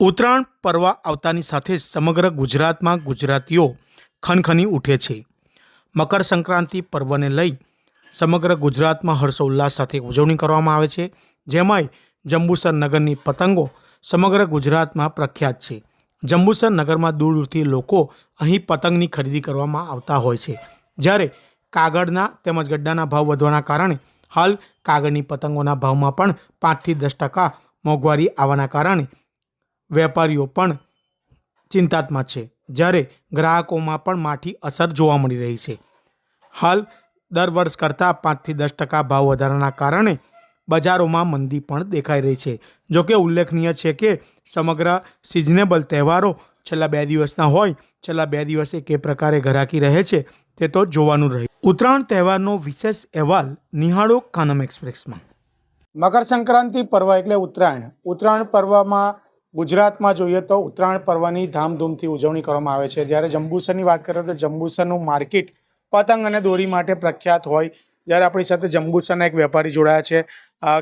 ઉત્તરાયણ પર્વ આવતાની સાથે સમગ્ર ગુજરાતમાં ગુજરાતીઓ ખનખની ઉઠે છે. મકર સંક્રાંતિ પર્વને લઈ સમગ્ર ગુજરાતમાં હર્ષોલ્લાસ સાથે ઉજવણી કરવામાં આવે છે. જેમાંય જંબુસર નગરની પતંગો સમગ્ર ગુજરાતમાં પ્રખ્યાત છે. જંબુસર નગરમાં દૂર દૂરથી લોકો અહીં પતંગની ખરીદી કરવામાં આવતા હોય છે. જ્યારે કાગળના તેમજ ગડ્ડાના ભાવ વધવાના કારણે હાલ કાગળની પતંગોના ભાવમાં પણ પાંચથી દસ ટકા મોંઘવારી આવવાના કારણે વેપારીઓ પણ ચિંતાત્મક છે, જ્યારે ગ્રાહકોમાં પણ માઠી અસર જોવા મળી રહી છે. હાલ, દર વર્ષ કરતાં પાંચથી દસ ટકા ભાવ વધારાના કારણે બજારોમાં મંદી પણ દેખાઈ રહી છે. જોકે ઉલ્લેખનીય છે કે સમગ્ર સિઝનેબલ તહેવારો છેલ્લા બે દિવસના હોય, છેલ્લા બે દિવસે કે પ્રકારે ઘરાકી રહે છે, તે તો જોવાનું રહે ઉત્તરાયણ તહેવારનો વિશેષ અહેવાલ નિહાળો કાનમ એક્સપ્રેસમાં. મકર સંક્રાંતિ પર્વ એટલે ઉત્તરાયણ. ઉત્તરાયણ પર્વમાં ગુજરાતમાં જોઈએ તો ઉત્તરાયણ પર્વની ધામધૂમથી ઉજવણી કરવામાં આવે છે. જ્યારે જંબુસરની વાત કરીએ તો જંબુસરનું માર્કેટ પતંગ અને દોરી માટે પ્રખ્યાત હોય. જ્યારે આપણી સાથે જંબુસરના એક વેપારી જોડાયા છે.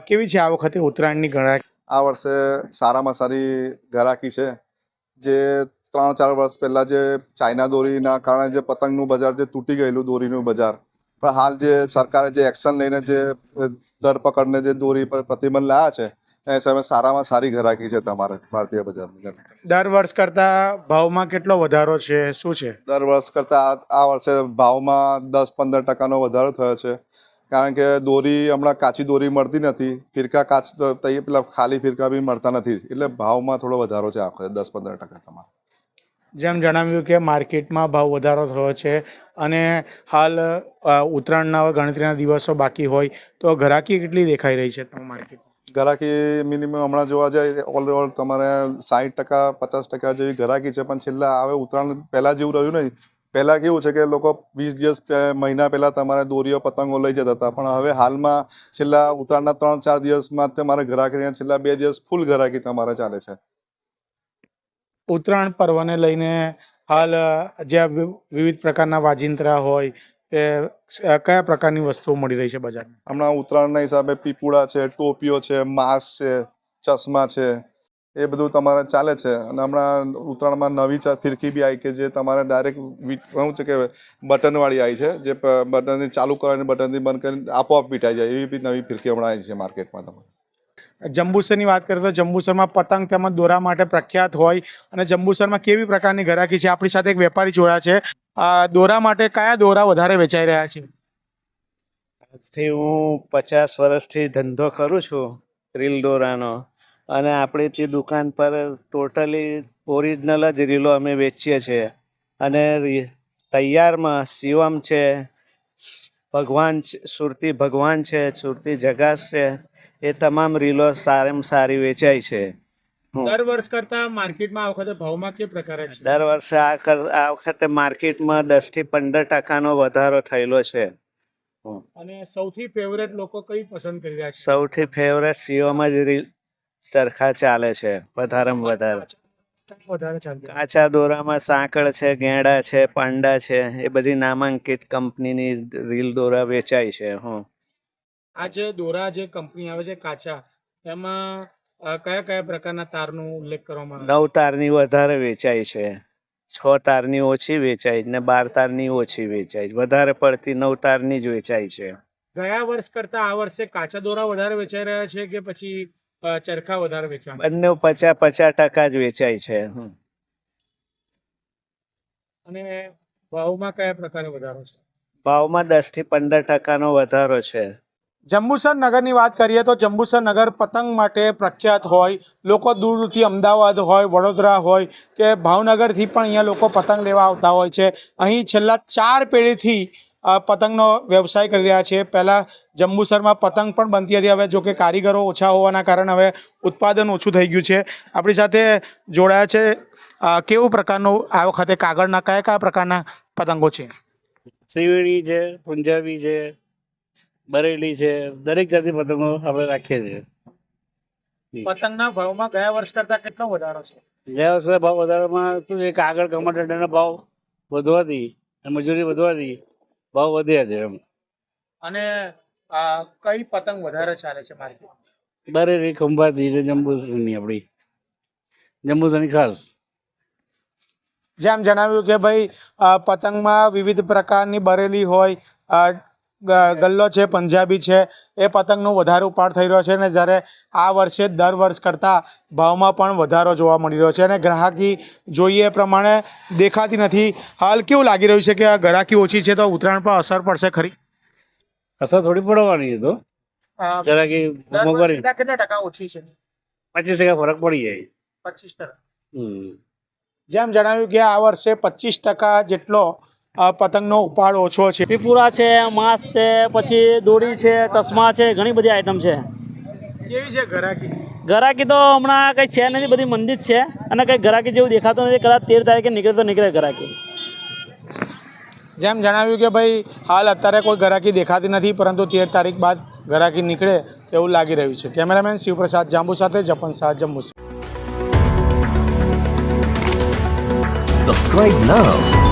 કેવી છે આ વખતે ઉત્તરાયણની ગણાય? આ વર્ષે સારામાં સારી ગ્રાહકી છે. જે ત્રણ ચાર વર્ષ પહેલાં જે ચાઇના દોરીના કારણે જે પતંગનું બજાર જે તૂટી ગયેલું દોરીનું બજાર. પણ હાલ જે સરકારે જે એક્શન લઈને જે ધરપકડને જે દોરી પર પ્રતિબંધ લાવ્યા છે સામે સારામાં સારી ઘરાકી છે તમારે ભારતીય બજારની દર વર્ષ કરતાં ભાવમાં કેટલો વધારો છે? શું છે? દર વર્ષ કરતાં આ વર્ષે ભાવમાં દસ પંદર ટકાનો વધારો થયો છે. કારણ કે દોરી હમણાં કાચી દોરી મળતી નથી. ફિરકા કાચ તો તઈ પેલા ખાલી ફિરકા બી મળતા નથી. એટલે ભાવમાં થોડો વધારો છે આ વખતે દસ પંદર ટકા તમારે. જેમ જણાવ્યું કે માર્કેટમાં ભાવ વધારો થયો છે અને હાલ ઉત્તરાયણના ગણતરીના દિવસો બાકી હોય તો ઘરાકી કેટલી દેખાઈ રહી છે તમારા માર્કેટ ગ્રાહકી મિનિમમ હમણાં જોવા જાય ઓલ તમારે સાઠ ટકા પચાસ ટકા જેવી ગ્રાહકી છે પણ છેલ્લા હવે ઉત્તરાયણ પહેલાં જેવું રહ્યું નહીં. પહેલાં કેવું છે કે લોકો વીસ દિવસ મહિના પહેલાં તમારે દોરીઓ પતંગો લઈ જતા હતા પણ હવે હાલમાં છેલ્લા ઉત્તરાયણના ત્રણ ચાર દિવસમાં તમારે ગ્રાહકી છેલ્લા બે દિવસ ફૂલ ગ્રાહકી તમારે ચાલે છે. ઉત્તરાયણ પર્વને લઈને હાલ અ, જે આ વિ- વિવિધ પ્રકારના વાજિંત્રા હોય તે કયા પ્રકારની વસ્તુઓ મળી રહી છે બજારમાં? હમણાં ઉત્તરાયણના હિસાબે પીપુડા છે ટોપીઓ છે માસ્ક છે ચશ્મા છે એ બધું તમારે ચાલે છે. અને હમણાં ઉત્તરાયણમાં નવી ફિરકી બી આવી કે જે તમારે ડાયરેક્ટ શું છે કે બટનવાળી આવી છે જે બટનથી ચાલુ કરવાની બટનથી બંધ કરીને આપોઆપ વીટાઈ જાય એવી બી નવી ફિરકી હમણાં આવી છે માર્કેટમાં તમારે. જંબુસરની વાત કરીએ તો જંબુસરમાં પતંગ તેમજ દોરા માટે પ્રખ્યાત હોય. અને જંબુસરમાં કેવી પ્રકારની ઘરાકી છે? આપણી સાથે એક વેપારી જોડા છે. દોરા માટે કયા દોરા વધારે વેચાઈ રહ્યા છે? આજથી હું પચાસ વર્ષથી ધંધો કરું છું રીલ દોરાનો. અને આપણે જે દુકાન પર ટોટલી ઓરિજિનલ જ રીલો અમે વેચીએ છીએ. અને તૈયારમાં શિવમ છે, ભગવાન સુરતી ભગવાન છે, સુરતી જગાસ છે, એ તમામ રીલો સારામાં સારી વેચાય છે. દર વર્ષ કરતા માર્કેટમાં આ વખતે ભાવમાં કે પ્રકારે છે? દર વર્ષે આ આ વખતે માર્કેટમાં દસથી પંદર ટકાનો વધારો થયેલો છે. અને સૌથી ફેવરેટ લોકો કઈ પસંદ કરી રહ્યા છે? સૌથી ફેવરેટ સીઓમાં જ રીલ સરખા ચાલે છે વધારેમાં વધારે. વધારે કાચા દોરામાં સાંકળ છે ગેંડા છે પાંડા છે એ બધી નામાંકિત કંપનીની રીલ દોરા વેચાય છે હું આ જે દોરા જે કંપની આવે છે કાચા એમાં કયા કયા પ્રકારના તારનો ઉલ્લેખ કરવામાં આવે નવ તારની વધારે વેચાય છે. છ તારની ઓછી વેચાય ને બાર તારની ઓછી વેચાય વધારે પડતી નવ તારની જ વેચાય છે. ગયા વર્ષ કરતા આ વર્ષે કાચા દોરા વધારે વેચાઈ રહ્યા છે કે પછી ચરખા વધારે વેચાય બંને પચાસ પચાસ ટકા જ વેચાય છે. અને ભાવમાં કયા પ્રકારે વધારો છે? ભાવમાં દસથી પંદર ટકાનો વધારો છે. જંબુસર નગરની વાત કરીએ તો જંબુસર નગર પતંગ માટે પ્રખ્યાત હોય, લોકો દૂરથી અમદાવાદ હોય, વડોદરા હોય કે ભાવનગરથી પણ અહીંયા લોકો પતંગ લેવા આવતા હોય છે. અહીં છેલ્લા ચાર પેઢીથી પતંગનો વ્યવસાય કરી રહ્યા છે. પહેલાં જંબુસરમાં પતંગ પણ બનતી હતી, હવે જો કે કારીગરો ઓછા હોવાના કારણે હવે ઉત્પાદન ઓછું થઈ ગયું છે. આપણી સાથે જોડાયા છે કેવું પ્રકારનું આ વખતે કાગળના કયા કયા પ્રકારના પતંગો છે? ત્રિવેણી છે, પંજાબી છે બરેલી છે. દરેક જાતની પતંગો આપણે રાખીએ છીએ. પતંગના ભાવમાં ગયા વર્ષ કરતા કેટલો વધારો છે? ગયા વર્ષના ભાવ વધારામાં શું છે? કે આગળ ટમાટરના ભાવ વધવાથી અને મજૂરી વધવાથી ભાવ વધ્યા છે એમ. અને આ કઈ પતંગ વધારે ચાલે છે માર્કેટ બરેલી ખંભાતી ને જંબુસરની આપણી. જંબુસરની ખાસ. જેમ જણાવ્યું કે ભાઈ પતંગમાં વિવિધ પ્રકારની બરેલી હોય ગલ્લો છે પંજાબી છે એ પતંગનો વધારે ઉપાડ થઈ રહ્યો છે અને જ્યારે આ વર્ષે દર વર્ષ કરતાં ભાવમાં પણ વધારો જોવા મળી રહ્યો છે અને ગ્રાહકી જોઈએ પ્રમાણે દેખાતી નથી. હાલ કેવું લાગી રહ્યું છે કે આ ગ્રાહકી ઓછી છે તો ઉત્તરાયણ પર અસર પડશે ખરી? અસર થોડી પડવાની હતો તો. જરા કેટલા ટકા ઓછી છે? પચીસ ટકા ફરક પડી જાય. પચીસ ટકા. જેમ જણાવ્યું કે આ વર્ષે પચીસ ટકા જેટલો પતંગનો ઉપાડ ઓછો છે. ત્રિપુરા છે માંસ છે પછી દોરી છે ચશ્મા છે ઘણી બધી આઈટમ છે. કેવી છે ઘરાકી? ગરાકી તો હમણાં કંઈ છે નથી બધી મંદિર છે. અને કંઈ ગરાકી જેવું દેખાતું નથી કદાચ તેર તારીખે નીકળે તો નીકળે ગરાકી જેમ જણાવ્યું કે ભાઈ હાલ અત્યારે કોઈ ઘરાકી દેખાતી નથી પરંતુ તેર તારીખ બાદ ઘરાકી નીકળે તેવું લાગી રહ્યું છે. કેમેરામેન શિવપ્રસાદ જાંબુ સાથે જપન શાહ જમ્મુ Subscribe now.